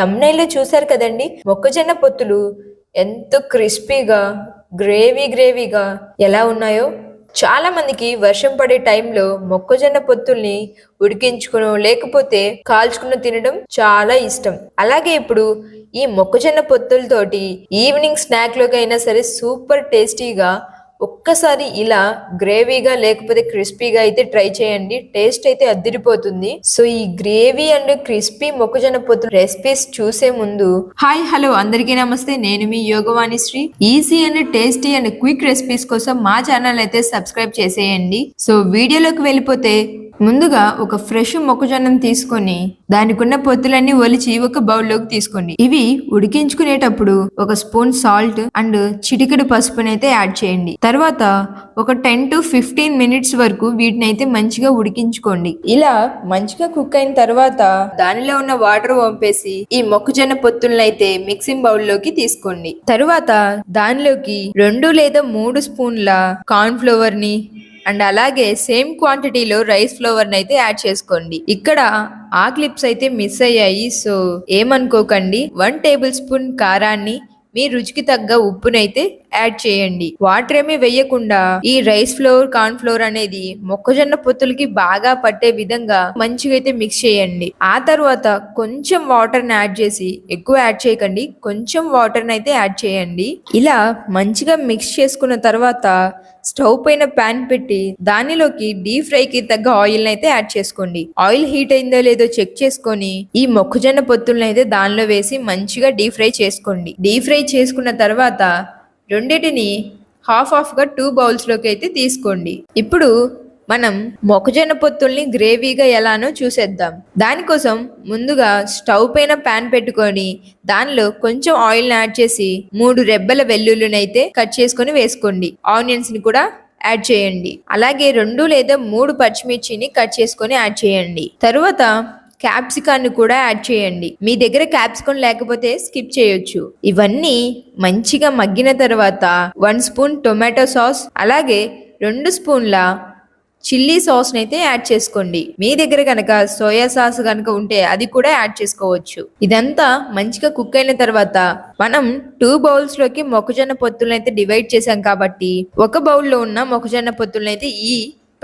తమ్నైల్లో చూశారు కదండి? మొక్కజొన్న పొత్తులు ఎంతో క్రిస్పీగా గ్రేవీ గ్రేవీగా ఎలా ఉన్నాయో. చాలా మందికి వర్షం పడే టైంలో మొక్కజొన్న పొత్తుల్ని ఉడికించుకునో లేకపోతే కాల్చుకుని తినడం చాలా ఇష్టం. అలాగే ఇప్పుడు ఈ మొక్కజొన్న పొత్తులతోటి ఈవినింగ్ స్నాక్లోకి అయినా సరే సూపర్ టేస్టీగా ఒక్కసారి ఇలా గ్రేవీగా లేకపోతే క్రిస్పీగా అయితే ట్రై చేయండి. టేస్ట్ అయితే అద్దిరిపోతుంది సో ఈ గ్రేవీ అండ్ క్రిస్పీ మొక్కజొన్న పొత్తు రెసిపీస్ చూసే ముందు హాయ్ హలో అందరికీ నమస్తే. నేను మీ Yogavani Sri. Easy and tasty and quick recipes కోసం మా ఛానల్ అయితే సబ్స్క్రైబ్ చేసేయండి. సో వీడియోలోకి వెళ్ళిపోతే ముందుగా ఒక ఫ్రెష్ మొక్కజొన్నను తీసుకొని దానికున్న పొత్తులన్నీ ఒలిచి ఒక బౌల్లోకి తీసుకోండి. ఇవి ఉడికించుకునేటప్పుడు ఒక స్పూన్ సాల్ట్ అండ్ చిటికెడు పసుపునైతే యాడ్ చేయండి. తర్వాత ఒక టెన్ టు ఫిఫ్టీన్ మినిట్స్ వరకు వీటిని అయితే మంచిగా ఉడికించుకోండి. ఇలా మంచిగా కుక్ అయిన తర్వాత దానిలో ఉన్న వాటర్ వంపేసి ఈ మొక్కజొన్న పొత్తులను అయితే మిక్సింగ్ బౌల్లోకి తీసుకోండి. తరువాత దానిలోకి రెండు లేదా మూడు స్పూన్ల కార్న్ ఫ్లోవర్ని అండ్ అలాగే సేమ్ క్వాంటిటీలో రైస్ ఫ్లవర్ అయితే యాడ్ చేసుకోండి. ఇక్కడ ఆ క్లిప్స్ అయితే మిస్ అయ్యాయి సో ఏమనుకోకండి. వన్ టేబుల్ స్పూన్ కారాన్ని మీ రుచికి తగ్గ ఉప్పునైతే యాడ్ చేయండి. వాటర్ ఏమీ వేయకుండా ఈ రైస్ ఫ్లోర్ కార్న్ ఫ్లోర్ అనేది మొక్కజొన్న పొత్తులకి బాగా పట్టే విధంగా మంచిగా అయితే మిక్స్ చేయండి. ఆ తర్వాత కొంచెం వాటర్ని యాడ్ చేసి ఎక్కువ యాడ్ చేయకండి. కొంచెం వాటర్ అయితే యాడ్ చేయండి. ఇలా మంచిగా మిక్స్ చేసుకున్న తర్వాత స్టవ్ పైన ప్యాన్ పెట్టి దానిలోకి డీప్ ఫ్రై కి తగ్గ ఆయిల్ అయితే యాడ్ చేసుకోండి. ఆయిల్ హీట్ అయిందో లేదో చెక్ చేసుకొని ఈ మొక్కజొన్న పొత్తులను అయితే దానిలో వేసి మంచిగా డీప్ ఫ్రై చేసుకోండి. డీప్ ఫ్రై చేసుకున్న తర్వాత రెండింటిని హాఫ్ హాఫ్గా టూ బౌల్స్లోకి అయితే తీసుకోండి. ఇప్పుడు మనం మొక్కజొన్న పొత్తుల్ని గ్రేవీగా ఎలానో చూసేద్దాం. దానికోసం ముందుగా స్టవ్ పైన ప్యాన్ పెట్టుకొని దానిలో కొంచెం ఆయిల్ని యాడ్ చేసి మూడు రెబ్బల వెల్లుల్లినైతే కట్ చేసుకొని వేసుకోండి. ఆనియన్స్ని కూడా యాడ్ చేయండి. అలాగే రెండు లేదా మూడు పచ్చిమిర్చిని కట్ చేసుకొని యాడ్ చేయండి. తరువాత క్యాప్సికాన్ని కూడా యాడ్ చేయండి. మీ దగ్గర క్యాప్సికన్ లేకపోతే స్కిప్ చేయొచ్చు. ఇవన్నీ మంచిగా మగ్గిన తర్వాత వన్ స్పూన్ టొమాటో సాస్ అలాగే రెండు స్పూన్ల చిల్లీ సాస్ అయితే యాడ్ చేసుకోండి. మీ దగ్గర కనుక సోయా సాస్ కనుక ఉంటే అది కూడా యాడ్ చేసుకోవచ్చు. ఇదంతా మంచిగా కుక్ అయిన తర్వాత మనం టూ బౌల్స్లోకి మొక్కజొన్న పొత్తులను అయితే డివైడ్ చేసాం కాబట్టి ఒక బౌల్లో ఉన్న మొక్కజొన్న పొత్తులను అయితే ఈ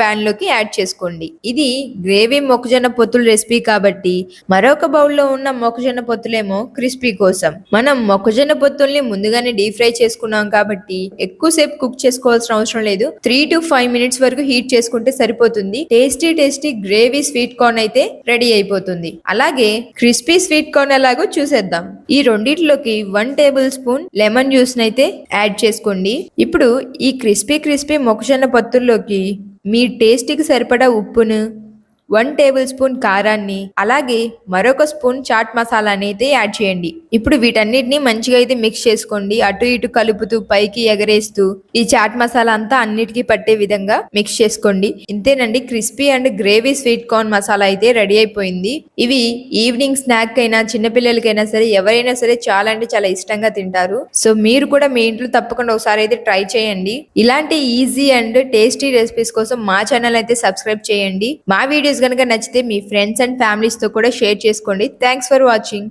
ప్యాన్లోకి యాడ్ చేసుకోండి. ఇది గ్రేవీ మొక్కజొన్న పొత్తుల రెసిపీ కాబట్టి మరొక బౌల్లో ఉన్న మొక్కజొన్న పొత్తులేమో క్రిస్పీ కోసం. మనం మొక్కజొన్న పొత్తుల్ని ముందుగానే డీప్ ఫ్రై చేసుకున్నాం కాబట్టి ఎక్కువసేపు కుక్ చేసుకోవాల్సిన అవసరం లేదు. త్రీ టు ఫైవ్ మినిట్స్ వరకు హీట్ చేసుకుంటే సరిపోతుంది. Tasty tasty gravy sweet corn అయితే రెడీ అయిపోతుంది. అలాగే క్రిస్పీ స్వీట్ కార్న్ ఎలాగో చూసేద్దాం. ఈ రెండిట్లోకి one table spoon lemon juice అయితే యాడ్ చేసుకోండి. ఇప్పుడు ఈ క్రిస్పీ క్రిస్పీ మొక్కజొన్న పొత్తుల్లోకి మీ టేస్ట్కి సరిపడా ఉప్పును వన్ టేబుల్ స్పూన్ కారాన్ని అలాగే మరొక స్పూన్ చాట్ మసాలాని అయితే యాడ్ చేయండి. ఇప్పుడు వీటన్నిటిని మంచిగా అయితే మిక్స్ చేసుకోండి. అటు ఇటు కలుపుతూ పైకి ఎగరేస్తూ ఈ చాట్ మసాలా అంతా అన్నిటికీ పట్టే విధంగా మిక్స్ చేసుకోండి. ఇంతేనండి crispy and gravy sweet corn masala అయితే రెడీ అయిపోయింది. ఇవి ఈవినింగ్ స్నాక్ అయినా చిన్నపిల్లలకైనా సరే ఎవరైనా సరే చాలా అంటే చాలా ఇష్టంగా తింటారు. సో మీరు కూడా మీ ఇంట్లో తప్పకుండా ఒకసారి అయితే ట్రై చేయండి. ఇలాంటి ఈజీ అండ్ టేస్టీ రెసిపీస్ కోసం మా ఛానల్ అయితే సబ్స్క్రైబ్ చేయండి. మా వీడియోస్ కనుక నచ్చితే మీ ఫ్రెండ్స్ అండ్ ఫ్యామిలీస్తో కూడా షేర్ చేసుకోండి. Thanks for watching